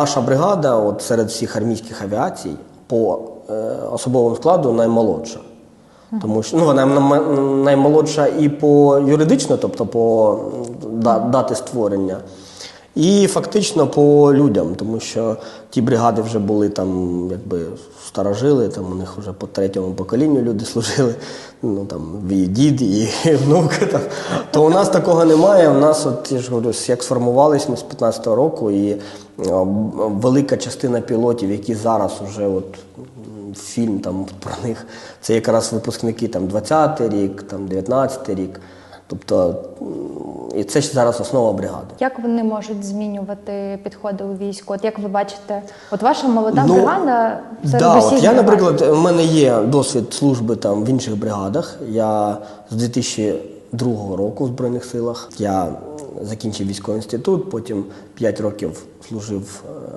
Наша бригада, от серед всіх армійських авіацій, по е, особовому складу наймолодша. Тому що ну, вона наймолодша і по юридично, тобто по да, дати створення, і фактично по людям, тому що ті бригади вже були там, якби старожили, там у них вже по третьому поколінню люди служили, ну там і дід, і внуки. Там. То у нас такого немає. У нас, от я ж говорю, як сформувались ми з 15-го року, і а, велика частина пілотів, які зараз вже от фільм там про них, це якраз випускники там 20-й рік, там 19-й рік. Тобто, і це ж зараз основа бригади. Як вони можуть змінювати підходи у війську? От як ви бачите, от ваша молода Ну, бригада це Да, от я, бригад. наприклад, у мене є досвід служби там в інших бригадах. Я з 2002 року в Збройних силах. Я закінчив військовий інститут, потім 5 років служив е,